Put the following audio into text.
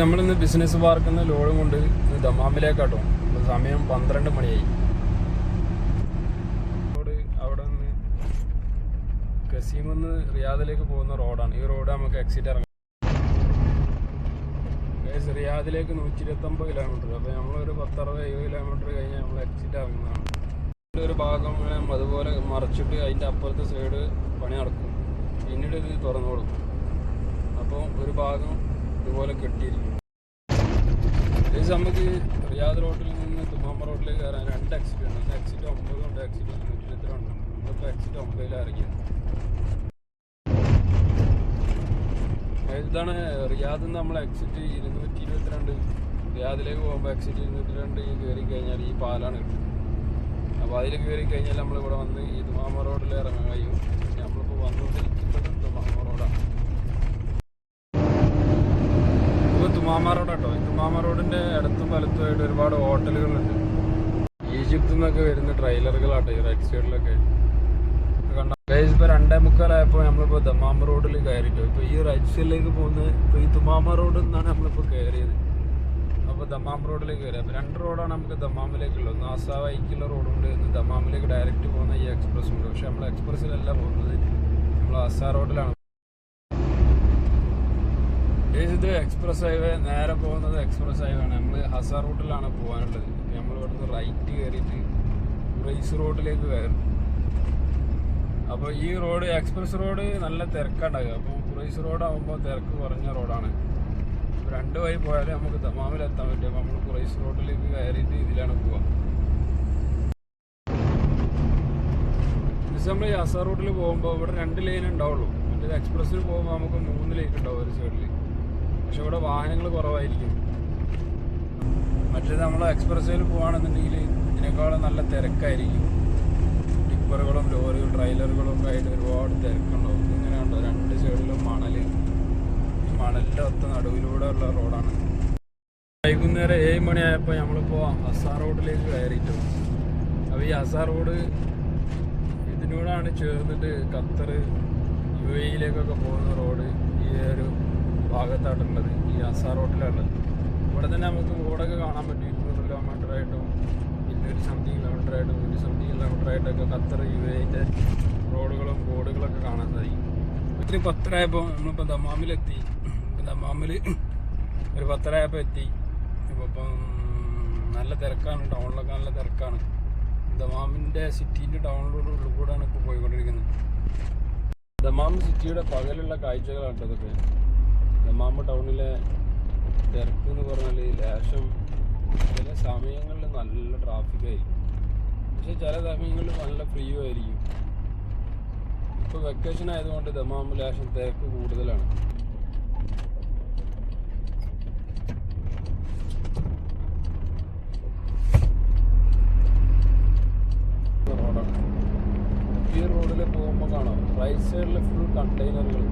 നമ്മളിന്ന് ബിസിനസ് പാർക്കിൽ നിന്ന് ലോഡും കൊണ്ട് ദമാമിലേക്കാട്ടോ. സമയം പന്ത്രണ്ട് മണിയായി. റോഡ് അവിടെ നിന്ന് കസീമെന്ന് റിയാദിലേക്ക് പോകുന്ന റോഡാണ്. ഈ റോഡ് നമുക്ക് എക്സിറ്റ് ഇറങ്ങാം. റിയാദിലേക്ക് നൂറ്റി ഇരുപത്തൊമ്പത് കിലോമീറ്റർ അപ്പോൾ നമ്മളൊരു പത്തറുപത് എഴുപത് കിലോമീറ്റർ കഴിഞ്ഞാൽ നമ്മൾ എക്സിറ്റ് ഇറങ്ങുന്നതാണ്. ഒരു ഭാഗം അതുപോലെ മറച്ചിട്ട് അതിന്റെ അപ്പുറത്തെ സൈഡ് പണി നടക്കും പിന്നീട് ഇത് തുറന്നു കൊടുക്കും അപ്പോൾ ഒരു ഭാഗം ഇതുപോലെ കെട്ടിയിരിക്കും ഇത് നമുക്ക് റിയാദ് റോഡിൽ നിന്ന് തുമ്മാമ്പ റോഡിലേക്ക് കയറാൻ രണ്ട് എക്സിറ്റ് ഉണ്ട്. ഒന്ന് എക്സിറ്റ് ഒമ്പതും ഉണ്ട് എക്സിറ്റ് ഉണ്ട്. നമ്മളിപ്പോൾ എക്സിറ്റ് ഒമ്പതിൽ ഇറങ്ങിയത്. ഇതാണ് റിയാദിൽ നിന്ന് നമ്മൾ എക്സിറ്റ് ഇരുന്നൂറ്റി ഇരുപത്തിരണ്ട്. റിയാദിലേക്ക് പോകുമ്പോൾ എക്സിറ്റ് ഇരുന്നൂറ്റി രണ്ട് കയറി കഴിഞ്ഞാൽ ഈ പാലാണ് കിട്ടുന്നത്. അപ്പോൾ അതിൽ കയറി കഴിഞ്ഞാൽ നമ്മളിവിടെ വന്ന് ഈ തുമാമ റോഡിൽ ഇറങ്ങാൻ കഴിയും. നമ്മളിപ്പോൾ വന്നുകൊണ്ടിരിക്കുന്നത് തുമാമ റോഡാണ്. ഇപ്പോൾ തുമാമ റോഡ് കേട്ടോ ഈ റോഡിന്റെ ഇടത്തും വലത്തുമായിട്ട് ഒരുപാട് ഹോട്ടലുകളുണ്ട്. ഈജിപ്തിൽ നിന്നൊക്കെ വരുന്ന ട്രെയിലറുകളാട്ടോ ഈ റൈറ്റ് സൈഡിലൊക്കെ. ഗൈസ് ഇപ്പോൾ രണ്ടേ മുക്കാലായപ്പോൾ നമ്മളിപ്പോൾ ദമാമ റോഡിൽ കയറിയിട്ടോ. ഇപ്പോൾ ഈ റൈറ്റ് സൈഡിലേക്ക് പോകുന്നത് ഇപ്പോൾ ഈ തുമാമ റോഡിൽ നിന്നാണ് നമ്മളിപ്പോൾ കയറിയത്. അപ്പോൾ ദമാം റോഡിലേക്ക് കയറി. അപ്പോൾ രണ്ട് റോഡാണ് നമുക്ക് ദമാമിലേക്കുള്ളത്. ഒന്ന് ആസാവൈക്കുള്ള റോഡുണ്ട്. ഇന്ന് ദമാമിലേക്ക് ഡയറക്റ്റ് പോകുന്ന ഈ എക്സ്പ്രസ് ഉണ്ട് പക്ഷെ നമ്മൾ എക്സ്പ്രസ്സിലല്ല പോകുന്നത്. നമ്മൾ ആസാ റോഡിലാണ് ഇത് എക്സ്പ്രസ് ഹൈവേ നേരെ പോകുന്നത് എക്സ്പ്രസ് ഹൈവേ ആണ്. നമ്മൾ ഹസാർ റൂട്ടിലാണ് പോകാനുള്ളത്. നമ്മൾ ഇവിടുന്ന് റൈറ്റ് കയറിയിട്ട് റൈസ് റോഡിലേക്ക് കയറും അപ്പോൾ ഈ റോഡ് എക്സ്പ്രസ് റോഡ് നല്ല തിരക്കുണ്ടാകുക അപ്പോൾ റോഡ് ആകുമ്പോൾ തിരക്ക് കുറഞ്ഞ റോഡാണ് രണ്ട് വഴി പോയാലേ നമുക്ക് തമാമിലെത്താൻ പറ്റും. അപ്പോൾ നമ്മൾ റൈസ് റോഡിലേക്ക് കയറിയിട്ട് ഇതിലാണ് പോവുക നമ്മൾ അസാർ റോഡിൽ പോകുമ്പോൾ ഇവിടെ രണ്ട് ലൈൻ ഉണ്ടാവുള്ളൂ മറ്റേത് എക്സ്പ്രസ്സിൽ പോകുമ്പോൾ നമുക്ക് മൂന്ന് ലൈൻ ഉണ്ടാവും ഒരു സൈഡിൽ പക്ഷെ ഇവിടെ വാഹനങ്ങൾ കുറവായിരിക്കും. മറ്റേത് നമ്മൾ എക്സ്പ്രസ് വേയിൽ പോകുകയാണെന്നുണ്ടെങ്കിൽ ഇതിനേക്കാളും നല്ല തിരക്കായിരിക്കും. ടിപ്പറുകളും ലോറികളും ട്രെയിലറുകളും ഒക്കെ ആയിട്ട് ഒരുപാട് തിരക്കുണ്ടാവും. ഇങ്ങനെ രണ്ട് സൈഡിലും മണൽ മണലിന്റെ ഒത്ത നടുവിലൂടെ ഉള്ള റോഡാണ്. വൈകുന്നേരം ഏഴ് മണിയായപ്പോൾ നമ്മളിപ്പോൾ അസാർ റോഡിലേക്ക് കയറിയിട്ടു അപ്പോൾ ഈ ഹസാർ റോഡ് ഇതിനോടാണ് ചേർന്നിട്ട് ഖത്തർ യു എയിലേക്കൊക്കെ പോകുന്ന റോഡ്. ഭാഗത്തായിട്ടുള്ളത് ഈ ആസാർ റോട്ടിലാണ്. ഇവിടെ തന്നെ നമുക്ക് റോഡൊക്കെ കാണാൻ പറ്റും. ഇരുന്നൂറ് കിലോമീറ്റർ ആയിട്ടും ഇരുന്നൂറ്റി സംതിങ് കിലോമീറ്റർ ആയിട്ടും നൂറ്റി സംതിങ് കിലോമീറ്റർ ആയിട്ടൊക്കെ ഖത്തർ യു എന്റെ റോഡുകളും ബോർഡുകളൊക്കെ കാണാൻ സാധിക്കും. ഒത്തിരി പത്തരായപ്പോൾ നമ്മളിപ്പോൾ ദമാമിലെത്തി. ദമാമിൽ ഒരു പത്തരായപ്പോൾ എത്തി. ഇപ്പം നല്ല തിരക്കാണ്. ടൗണിലൊക്കെ നല്ല തിരക്കാണ്. ദമാമിന്റെ സിറ്റീന്റെ ടൗണിലൂടെ ഉള്ളിൽ കൂടെയാണ് ഇപ്പോൾ പോയിക്കൊണ്ടിരിക്കുന്നത്. ദമാം സിറ്റിയുടെ പകലുള്ള കാഴ്ചകളാണ് ഇതൊക്കെ. ദമാം ടൗണിലെ തിരക്ക് എന്ന് പറഞ്ഞാൽ ലേശം ചില സമയങ്ങളിൽ നല്ല ട്രാഫിക് ആയിരിക്കും. പക്ഷെ ചില സമയങ്ങളിൽ നല്ല ഫ്രീയും ആയിരിക്കും. ഇപ്പോൾ വെക്കേഷൻ ആയതുകൊണ്ട് ദമാം ലേശം തിരക്ക് കൂടുതലാണ്. റോഡാണ് ഈ റോഡിൽ പോകുമ്പോൾ കാണാം. റൈറ്റ് സൈഡിൽ ഫുൾ കണ്ടെയ്നറുകൾ